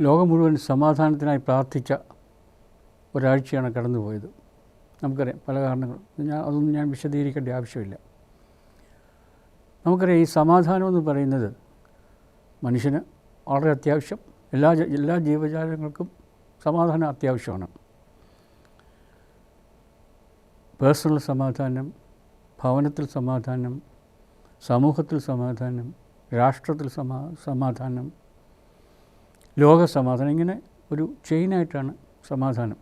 ലോകം മുഴുവൻ സമാധാനത്തിനായി പ്രാർത്ഥിച്ച ഒരാഴ്ചയാണ് കടന്നുപോയത്. നമുക്കറിയാം പല കാരണങ്ങളും. ഞാൻ അതൊന്നും ഞാൻ വിശദീകരിക്കേണ്ട ആവശ്യമില്ല. നമുക്കറിയാം ഈ സമാധാനം എന്ന് പറയുന്നത് മനുഷ്യന് വളരെ അത്യാവശ്യം. എല്ലാ എല്ലാ ജീവജാലങ്ങൾക്കും സമാധാനം അത്യാവശ്യമാണ്. പേഴ്സണൽ സമാധാനം ഭവനത്തിൽ സമാധാനം സമൂഹത്തിൽ സമാധാനം രാഷ്ട്രത്തിൽ സമാ സമാധാനം ലോക സമാധാനം ഇങ്ങനെ ഒരു ചെയിനായിട്ടാണ് സമാധാനം.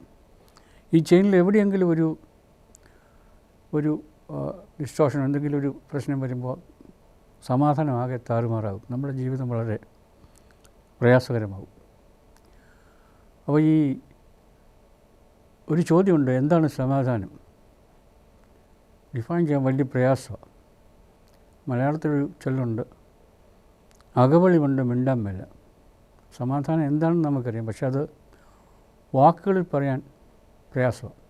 ഈ ചെയിനിൽ എവിടെയെങ്കിലും ഒരു ഒരു ഡിസ്റ്റോഷൻ എന്തെങ്കിലും ഒരു പ്രശ്നം വരുമ്പോൾ സമാധാനം ആകെ താറുമാറാകും. നമ്മുടെ ജീവിതം വളരെ പ്രയാസകരമാകും. അപ്പോൾ ഈ ഒരു ചോദ്യമുണ്ട് എന്താണ് സമാധാനം? ഡിഫൈൻ ചെയ്യാൻ വലിയ പ്രയാസമാണ്. മലയാളത്തിലൊരു ചൊല്ലുണ്ട് അകവളി കൊണ്ട് മിണ്ടാൻ മേല. സമാധാനം എന്താണെന്ന് നമുക്കറിയാം. പക്ഷെ അത് വാക്കുകളിൽ പറയാൻ പ്രയാസമാണ്.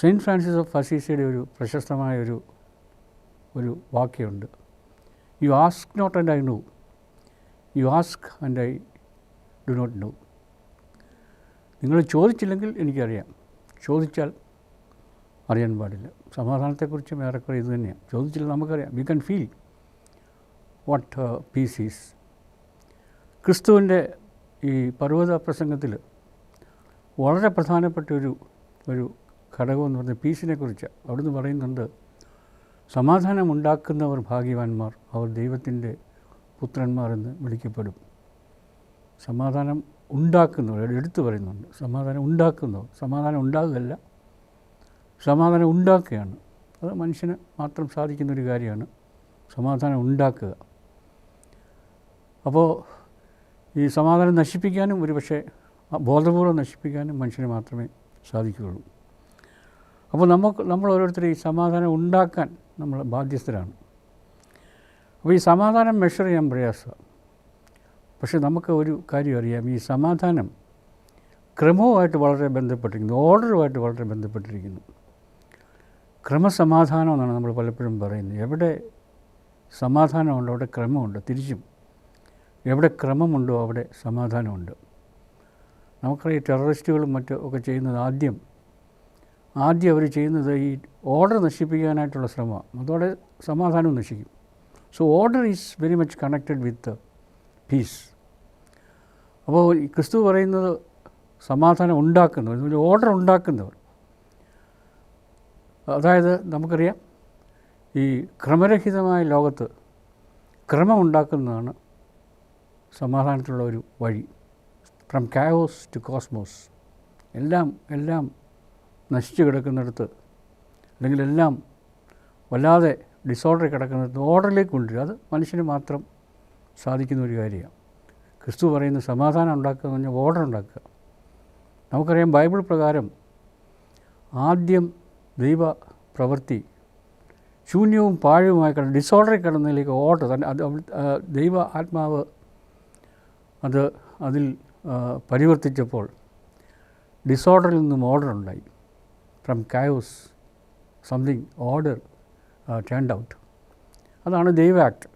സെയിന്റ് ഫ്രാൻസിസ് ഓഫ് അസീസിയുടെ ഒരു പ്രശസ്തമായ ഒരു ഒരു വാക്യമുണ്ട്. You ask not and I know you ask and I do not know നിങ്ങൾ ചോദിച്ചില്ലെങ്കിൽ എനിക്കറിയാം. ചോദിച്ചാൽ അറിയാൻ പാടില്ല. സമാധാനത്തെക്കുറിച്ചും ഏറെക്കുറെ ഇത് തന്നെയാണ്. ചോദിച്ചില്ല നമുക്കറിയാം. We can feel what peace is ക്രിസ്തുവിന്റെ ഈ പർവത പ്രസംഗത്തിൽ വളരെ പ്രധാനപ്പെട്ട ഒരു ഒരു ഘടകം എന്ന് പറഞ്ഞാൽ പീസിനെ കുറിച്ച് അവിടുന്ന് പറയുന്നുണ്ട് സമാധാനമുണ്ടാക്കുന്നവർ ഭാഗ്യവാന്മാർ അവർ ദൈവത്തിന്റെ പുത്രന്മാരെന്ന് വിളിക്കപ്പെടും. സമാധാനം ഉണ്ടാക്കുന്നവർ എടുത്തു പറയുന്നുണ്ട് സമാധാനം ഉണ്ടാക്കുന്നവർ സമാധാനം ഉണ്ടാകുകയല്ല സമാധാനം ഉണ്ടാക്കുകയാണ്. അത് മനുഷ്യന് മാത്രം സാധിക്കുന്ന ഒരു കാര്യമാണ് സമാധാനം ഉണ്ടാക്കുക. അപ്പോൾ ഈ സമാധാനം നശിപ്പിക്കാനും ഒരു പക്ഷേ ബോധപൂർവം നശിപ്പിക്കാനും മനുഷ്യന് മാത്രമേ സാധിക്കുകയുള്ളൂ. അപ്പോൾ നമുക്ക് നമ്മൾ ഓരോരുത്തർ ഈ സമാധാനം ഉണ്ടാക്കാൻ നമ്മൾ ബാധ്യസ്ഥരാണ്. അപ്പോൾ ഈ സമാധാനം മെഷർ ചെയ്യാൻ പ്രയാസമാണ്. പക്ഷേ നമുക്ക് ഒരു കാര്യം അറിയാം. ഈ സമാധാനം ക്രമവുമായിട്ട് വളരെ ബന്ധപ്പെട്ടിരിക്കുന്നു. ഓർഡറുമായിട്ട് വളരെ ബന്ധപ്പെട്ടിരിക്കുന്നു. ക്രമസമാധാനം എന്നാണ് നമ്മൾ പലപ്പോഴും പറയുന്നത്. എവിടെ സമാധാനമുണ്ട് അവിടെ ക്രമമുണ്ട്. തിരിച്ചും എവിടെ ക്രമമുണ്ടോ അവിടെ സമാധാനമുണ്ട്. നമുക്കറിയാം ടെററിസ്റ്റുകളും മറ്റും ഒക്കെ ചെയ്യുന്നത് ആദ്യം ആദ്യം അവർ ചെയ്യുന്നത് ഈ ഓർഡർ നശിപ്പിക്കാനായിട്ടുള്ള ശ്രമമാണ്. അതോടെ സമാധാനവും നശിക്കും. So order is very much connected with peace അപ്പോൾ ക്രിസ്തു പറയുന്നത് സമാധാനം ഉണ്ടാക്കുന്നവർ ഓർഡർ ഉണ്ടാക്കുന്നവർ. അതായത് നമുക്കറിയാം ഈ ക്രമരഹിതമായ ലോകത്ത് ക്രമമുണ്ടാക്കുന്നതാണ് സമാധാനത്തിലുള്ള ഒരു വഴി. ഫ്രം കായോസ് ടു കോസ്മോസ് എല്ലാം എല്ലാം നശിച്ചു കിടക്കുന്നിടത്ത് അല്ലെങ്കിൽ എല്ലാം വല്ലാതെ ഡിസോർഡർ കിടക്കുന്നിടത്ത് ഓർഡറിലേക്ക് കൊണ്ടുവരിക അത് മനുഷ്യന് മാത്രം സാധിക്കുന്ന ഒരു കാര്യമാണ്. ക്രിസ്തു പറയുന്ന സമാധാനം ഉണ്ടാക്കുക എന്ന് പറഞ്ഞാൽ ഓർഡർ ഉണ്ടാക്കുക. നമുക്കറിയാം ബൈബിൾ പ്രകാരം ആദ്യം ദൈവ പ്രവൃത്തി ശൂന്യവും പാഴവുമായി കിടന്ന് ഡിസോർഡറിൽ കിടന്നതിലേക്ക് ഓർഡർ തന്നെ അത് ദൈവ ആത്മാവ് അത് അതിൽ പരിവർത്തിച്ചപ്പോൾ ഡിസോർഡറിൽ നിന്നും ഓർഡർ ഉണ്ടായി. From chaos something order turned out അതാണ് ദൈവ ആക്ട്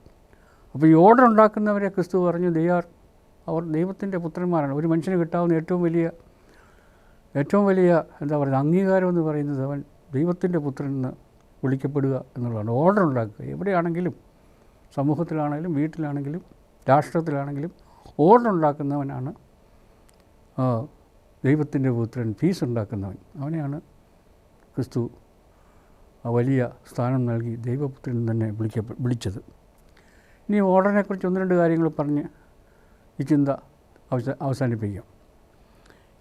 അപ്പോൾ ഈ ഓർഡർ ഉണ്ടാക്കുന്നവരെ ക്രിസ്തു പറഞ്ഞു ദൈവാർ അവർ ദൈവത്തിന്റെ പുത്രന്മാരാണ്. ഒരു മനുഷ്യന് കിട്ടാവുന്ന ഏറ്റവും വലിയ ഏറ്റവും വലിയ എന്താ പറയുക അംഗീകാരം എന്ന് പറയുന്നത് അവൻ ദൈവത്തിന്റെ പുത്രൻ എന്ന് വിളിക്കപ്പെടുക എന്നുള്ളതാണ്. ഓർഡർ ഉണ്ടാക്കുക. എവിടെയാണെങ്കിലും സമൂഹത്തിലാണെങ്കിലും വീട്ടിലാണെങ്കിലും രാഷ്ട്രത്തിലാണെങ്കിലും ഓർഡർ ഉണ്ടാക്കുന്നവനാണ് ദൈവത്തിന്റെ പുത്രൻ ഫീസ് ഉണ്ടാക്കുന്നവൻ അവനെയാണ് ക്രിസ്തു വലിയ സ്ഥാനം നൽകി ദൈവപുത്രൻ തന്നെ വിളിക്ക വിളിച്ചത്. ഇനി ഓർഡറിനെക്കുറിച്ച് ഒന്ന് രണ്ട് കാര്യങ്ങൾ പറഞ്ഞ് ഈ ചിന്ത അവസ അവസാനിപ്പിക്കാം.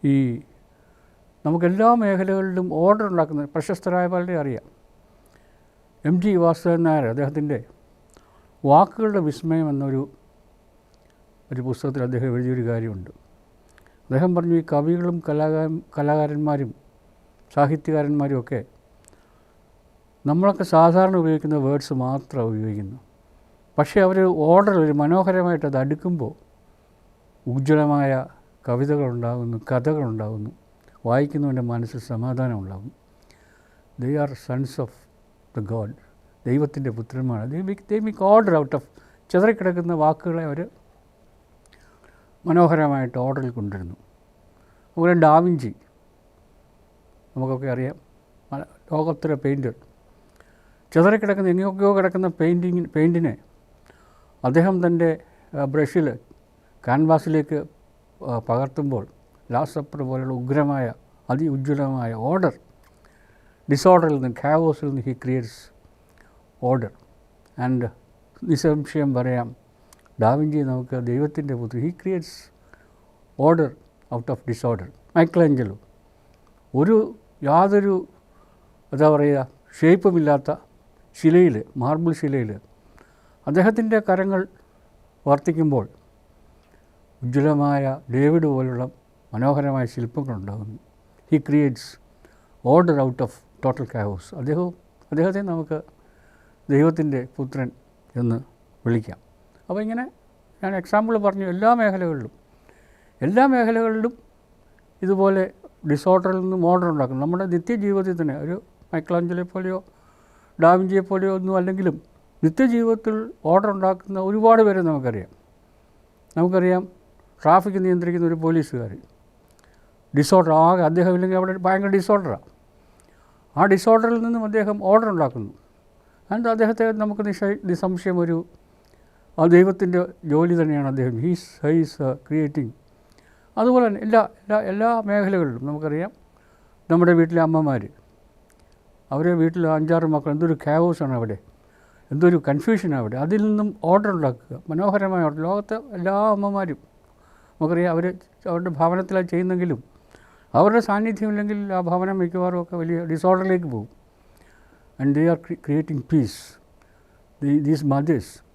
ഈ നമുക്കെല്ലാ മേഖലകളിലും ഓർഡർ ഉണ്ടാക്കുന്ന പ്രശസ്തരായ പലരെ അറിയാം. എം ജി വാസുദേവൻ നായർ അദ്ദേഹത്തിന്റെ വാക്കുകളുടെ വിസ്മയം എന്നൊരു ഒരു പുസ്തകത്തിൽ അദ്ദേഹം എഴുതിയൊരു കാര്യമുണ്ട്. അദ്ദേഹം പറഞ്ഞു ഈ കവികളും കലാകാര കലാകാരന്മാരും സാഹിത്യകാരന്മാരും ഒക്കെ നമ്മളൊക്കെ സാധാരണ ഉപയോഗിക്കുന്ന വേർഡ്സ് മാത്രം ഉപയോഗിക്കുന്നു. പക്ഷേ അവർ ഓർഡർ ഒരു മനോഹരമായിട്ട് അത് അടുക്കുമ്പോൾ ഉജ്ജ്വലമായ കവിതകളുണ്ടാകുന്നു കഥകളുണ്ടാകുന്നു വായിക്കുന്നവന്റെ മനസ്സിൽ സമാധാനം ഉണ്ടാകും they are sons of the God ദൈവത്തിന്റെ പുത്രന്മാർ ദേ ദൈവിക് ഓർഡർ ഔട്ട് ഓഫ് ചിതറിക്കിടക്കുന്ന വാക്കുകളെ അവർ മനോഹരമായിട്ട് ഓർഡറിൽ കൊണ്ടുവരുന്നു. അതുപോലെ ഡാവിഞ്ചി. നമുക്കൊക്കെ അറിയാം. ലോകോത്തര പെയിന്റർ ചിതറിക്കിടക്കുന്ന എങ്ങനെയൊക്കെയോ കിടക്കുന്ന പെയിന്റിങ് പെയിന്റിനെ അദ്ദേഹം തന്റെ ബ്രഷിൽ ക്യാൻവാസിലേക്ക് പകർത്തുമ്പോൾ ലാസ്റ്റ് സപ്പർ പോലെയുള്ള ഉഗ്രമായ അതി ഉജ്ജ്വലമായ ഓർഡർ ഡിസോർഡറിൽ നിന്ന് ഖാവോസിൽ നിന്ന് ഹി ക്രിയേറ്റ്സ് ഓർഡർ ആൻഡ് നിസ്സംശയം പറയാം ഡാവിഞ്ചി നമുക്ക് ദൈവത്തിന്റെ പുത്രി he creates order out of disorder Michelangelo ഒരു യാതൊരു എന്താ പറയുക ഷേപ്പുമില്ലാത്ത ശിലയിൽ മാർബിൾ ശിലയിൽ അദ്ദേഹത്തിന്റെ കരങ്ങൾ വർത്തിക്കുമ്പോൾ ഉജ്ജ്വലമായ ഡേവിഡ് പോലുള്ള മനോഹരമായ ശില്പങ്ങളുണ്ടാകുന്നു. He creates order out of total chaos അദ്ദേഹവും അദ്ദേഹത്തെ നമുക്ക് ദൈവത്തിന്റെ പുത്രൻ എന്ന് വിളിക്കാം. അപ്പോൾ ഇങ്ങനെ ഞാൻ എക്സാമ്പിൾ പറഞ്ഞു എല്ലാ മേഖലകളിലും. എല്ലാ മേഖലകളിലും ഇതുപോലെ ഡിസോർഡറിൽ നിന്ന് മോഡർ ഉണ്ടാക്കുന്നു. നമ്മുടെ നിത്യജീവിതത്തിൽ തന്നെ ഒരു മൈക്ലാഞ്ചലെ പോലെയോ ഡാവിഞ്ചിയെ പോലെയോ ഒന്നും അല്ലെങ്കിലും നിത്യജീവിതത്തിൽ ഓർഡർ ഉണ്ടാക്കുന്ന ഒരുപാട് പേരെ നമുക്കറിയാം. നമുക്കറിയാം ട്രാഫിക് നിയന്ത്രിക്കുന്ന ഒരു പോലീസുകാർ ഡിസോർഡർ ആകെ അദ്ദേഹം ഇല്ലെങ്കിൽ അവിടെ ഭയങ്കര ഡിസോർഡറാണ് ആ. ഡിസോർഡറിൽ നിന്നും അദ്ദേഹം ഓർഡർ ഉണ്ടാക്കുന്നു. അതിന്റെ അദ്ദേഹത്തെ നമുക്ക് നിശ നിസ്സംശയം ഒരു ആ ദൈവത്തിന്റെ ജോലി തന്നെയാണ് അദ്ദേഹം. ഹീസ് ഹൈസ് ക്രിയേറ്റിംഗ് അതുപോലെ തന്നെ എല്ലാ എല്ലാ എല്ലാ മേഖലകളിലും നമുക്കറിയാം നമ്മുടെ വീട്ടിലെ അമ്മമാർ അവരെ വീട്ടിൽ അഞ്ചാറ് മക്കൾ എന്തൊരു ക്യാവോസാണ് അവിടെ. എന്തൊരു കൺഫ്യൂഷനാണ് അവിടെ. അതിൽ നിന്നും ഓർഡർ ഉണ്ടാക്കുക. മനോഹരമായ ഓർഡർ ലോകത്തെ എല്ലാ അമ്മമാരും. നമുക്കറിയാം അവർ അവരുടെ ഭവനത്തിലാണ് ചെയ്യുന്നെങ്കിലും അവരുടെ സാന്നിധ്യമില്ലെങ്കിൽ ആ ഭവനം മിക്കവാറും ഒക്കെ വലിയ ഡിസോർഡറിലേക്ക് പോകും. And they are creating peace these mothers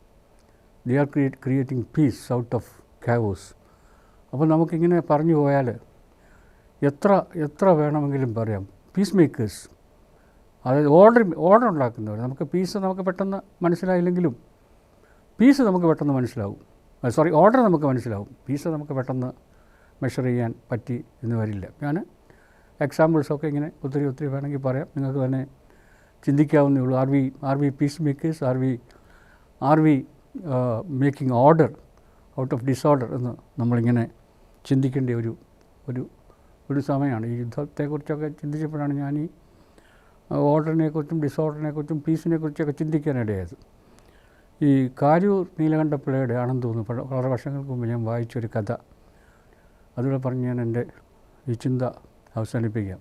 they are create creating peace out of chaos അപ്പോൾ നമുക്കിങ്ങനെ പറഞ്ഞു പോയാൽ എത്ര എത്ര വേണമെങ്കിലും പറയാം. പീസ് മേക്കേഴ്സ് അതായത് ഓർഡർ ഓർഡർ ഉണ്ടാക്കുന്നവർ. നമുക്ക് പീസ് നമുക്ക് പെട്ടെന്ന് മനസ്സിലായില്ലെങ്കിലും പീസ് നമുക്ക് പെട്ടെന്ന് മനസ്സിലാവും. സോറി ഓർഡർ നമുക്ക് മനസ്സിലാവും. പീസ് നമുക്ക് പെട്ടെന്ന് മെഷർ ചെയ്യാൻ പറ്റി എന്ന് വരില്ല. ഞാൻ എക്സാമ്പിൾസൊക്കെ ഇങ്ങനെ ഒത്തിരി ഒത്തിരി വേണമെങ്കിൽ പറയാം. നിങ്ങൾക്ക് തന്നെ ചിന്തിക്കാവുന്നേ ഉള്ളൂ. Are we are we peace makers are we are we making order out of disorder എന്ന് നമ്മളിങ്ങനെ ചിന്തിക്കേണ്ട ഒരു ഒരു ഒരു സമയമാണ്. ഈ യുദ്ധത്തെക്കുറിച്ചൊക്കെ ചിന്തിച്ചപ്പോഴാണ് ഞാൻ ഈ ഓർഡറിനെക്കുറിച്ചും ഡിസോർഡറിനെക്കുറിച്ചും പീസിനെക്കുറിച്ചൊക്കെ ചിന്തിക്കാനിടയായത്. ഈ കാരൂർ നീലകണ്ഠപ്പിള്ളയുടെ ആണെന്ന് തോന്നുന്നു. വളരെ വർഷങ്ങൾക്ക് മുമ്പ് ഞാൻ വായിച്ചൊരു കഥ. അതുകൂടെ പറഞ്ഞ് ഞാൻ എന്റെ ഈ ചിന്ത അവസാനിപ്പിക്കാം.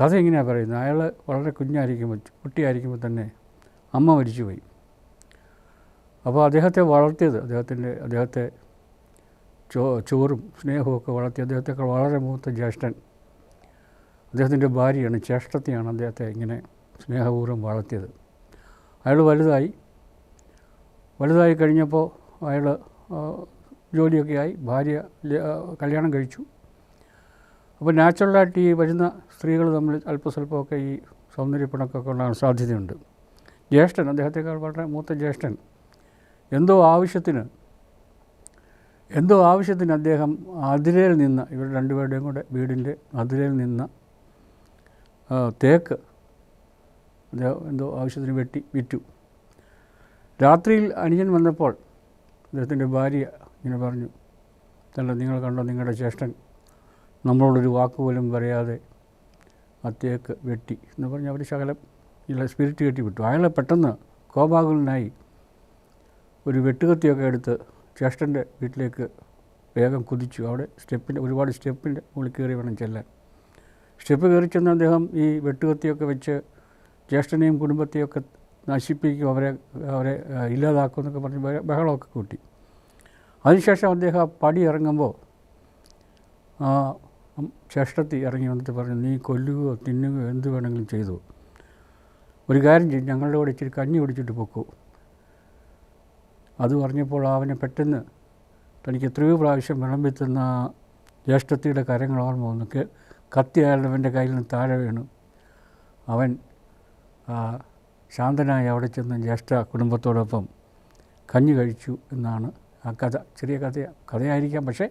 കഥ എങ്ങനെയാണ് പറയുന്നത്? അയാൾ വളരെ കുഞ്ഞായിരിക്കുമ്പോൾ കുട്ടിയായിരിക്കുമ്പോൾ തന്നെ അമ്മ മരിച്ചുപോയി. അപ്പോൾ അദ്ദേഹത്തെ വളർത്തിയത് അദ്ദേഹത്തിന്റെ അദ്ദേഹത്തെ ചോ ചോറും സ്നേഹമൊക്കെ വളർത്തി അദ്ദേഹത്തെക്കാൾ വളരെ മൂത്ത ജ്യേഷ്ഠൻ. അദ്ദേഹത്തിന്റെ ഭാര്യയാണ് ചേഷ്ടത്തെയാണ് അദ്ദേഹത്തെ ഇങ്ങനെ സ്നേഹപൂർവം വളർത്തിയത്. അയാൾ വലുതായി. വലുതായി കഴിഞ്ഞപ്പോൾ അയാൾ ജോലിയൊക്കെ ആയി. ഭാര്യ കല്യാണം കഴിച്ചു. അപ്പോൾ നാച്ചുറലായിട്ട് ഈ വരുന്ന സ്ത്രീകൾ തമ്മിൽ അല്പസ്വല്പമൊക്കെ ഈ സൗന്ദര്യപ്പിണക്കൊക്കെ ഉണ്ടാകാൻ സാധ്യതയുണ്ട്. ജ്യേഷ്ഠൻ അദ്ദേഹത്തെക്കാൾ വളരെ മൂത്ത ജ്യേഷ്ഠൻ. എന്തോ ആവശ്യത്തിന് എന്തോ ആവശ്യത്തിന് അദ്ദേഹം അതിരയിൽ നിന്ന് ഇവർ രണ്ടുപേരുടെയും കൂടെ വീടിന്റെ അതിരയിൽ നിന്ന് തേക്ക് അദ്ദേഹം എന്തോ ആവശ്യത്തിന് വെട്ടി വിറ്റു. രാത്രിയിൽ അനുജൻ വന്നപ്പോൾ അദ്ദേഹത്തിന്റെ ഭാര്യ ഇങ്ങനെ പറഞ്ഞു തല്ല നിങ്ങൾ കണ്ടോ നിങ്ങളുടെ ജ്യേഷ്ഠൻ നമ്മളോടൊരു വാക്ക് പോലും പറയാതെ ആ തേക്ക് വെട്ടി എന്ന് പറഞ്ഞ് അവർ ശകലം ഇല്ല സ്പിരിറ്റ് കെട്ടി വിട്ടു അയാളെ പെട്ടെന്ന് കോപാകുലനായി ഒരു വെട്ടുകത്തിയൊക്കെ എടുത്ത് ജ്യേഷ്ഠന്റെ വീട്ടിലേക്ക് വേഗം കുതിച്ചു. അവിടെ സ്റ്റെപ്പിന്റെ ഒരുപാട് സ്റ്റെപ്പിന്റെ മുകളിൽ കയറി വേണം ചെല്ലാൻ. സ്റ്റെപ്പ് കയറി ചെന്ന് അദ്ദേഹം ഈ വെട്ടുകത്തിയൊക്കെ വെച്ച് ജ്യേഷ്ഠനെയും കുടുംബത്തെയൊക്കെ നശിപ്പിക്കും അവരെ അവരെ ഇല്ലാതാക്കും എന്നൊക്കെ പറഞ്ഞ് ബഹ- ബഹളമൊക്കെ കൂട്ടി. അതിനുശേഷം അദ്ദേഹം ആ പടി ഇറങ്ങുമ്പോൾ ചേഷ്ടത്തി ഇറങ്ങി വന്നിട്ട് പറഞ്ഞു നീ കൊല്ലുകയോ തിന്നുകയോ എന്ത് വേണമെങ്കിലും ചെയ്തു. ഒരു കാര്യം ചെയ്യും ഞങ്ങളുടെ കൂടെ ഇച്ചിരി കഞ്ഞി കുടിച്ചിട്ട് പൊക്കൂ. അത് പറഞ്ഞപ്പോൾ അവനെ പെട്ടെന്ന് തനിക്ക് എത്രയോ പ്രാവശ്യം വിളമ്പിത്തുന്ന ജ്യേഷ്ഠത്തിയുടെ കരങ്ങൾ ഓർമ്മ വന്നു. കത്തി അയാളുടെ കയ്യിൽ നിന്ന് താഴെ വീണു. അവൻ ശാന്തനായി അവിടെ ചെന്ന് ജ്യേഷ്ഠ കുടുംബത്തോടൊപ്പം കഞ്ഞി കഴിച്ചു എന്നാണ് ആ കഥ. ചെറിയ കഥ കഥയായിരിക്കാം. പക്ഷേ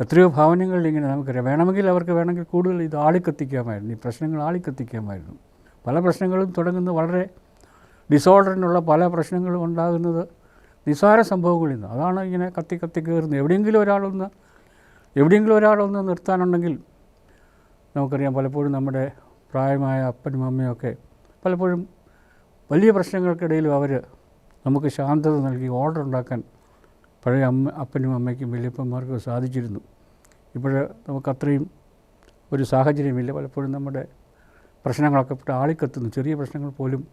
എത്രയോ ഭാവനങ്ങളിൽ ഇങ്ങനെ നമുക്കറിയാം വേണമെങ്കിൽ അവർക്ക് വേണമെങ്കിൽ കൂടുതൽ ഇത് ആളിക്കത്തിക്കാമായിരുന്നു. ഈ പ്രശ്നങ്ങൾ ആളിക്കത്തിക്കാമായിരുന്നു. പല പ്രശ്നങ്ങളും തുടങ്ങുന്നത് വളരെ ഡിസോർഡറിനുള്ള പല പ്രശ്നങ്ങളും ഉണ്ടാകുന്നത് നിസ്സാര സംഭവങ്ങളിൽ നിന്ന്. അതാണ് ഇങ്ങനെ കത്തി കത്തി കയറുന്നത്. എവിടെയെങ്കിലും ഒരാളൊന്ന് എവിടെയെങ്കിലും ഒരാളൊന്ന് നിർത്താനുണ്ടെങ്കിൽ നമുക്കറിയാം പലപ്പോഴും നമ്മുടെ പ്രായമായ അപ്പനും അമ്മയൊക്കെ പലപ്പോഴും വലിയ പ്രശ്നങ്ങൾക്കിടയിലും അവർ നമുക്ക് ശാന്തത നൽകി ഓർഡർ ഉണ്ടാക്കാൻ പഴയ അമ്മ അപ്പനും അമ്മയ്ക്കും വലിയപ്പന്മാർക്കും സാധിച്ചിരുന്നു. ഇപ്പോൾ നമുക്കത്രയും ഒരു സാഹചര്യമില്ല. പലപ്പോഴും നമ്മുടെ പ്രശ്നങ്ങളൊക്കെ പെട്ട് ആളിക്കത്തുന്നു. ചെറിയ പ്രശ്നങ്ങൾ പോലും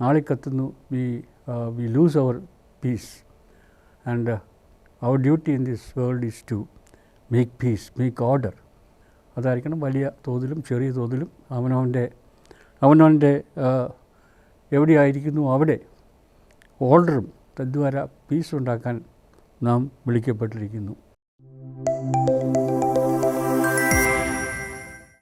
ആളിക്കത്തുന്നു. We we lose our peace uh, our duty in this world is to make peace, make order. അതായിരിക്കണം വലിയ തോതിലും ചെറിയ തോതിലും അവനവന്റെ അവനവന്റെ എവിടെയായിരിക്കുന്നു അവിടെ ഓർഡറും തദ്വാര പീസ് ഉണ്ടാക്കാൻ നാം വിളിക്കപ്പെട്ടിരിക്കുന്നു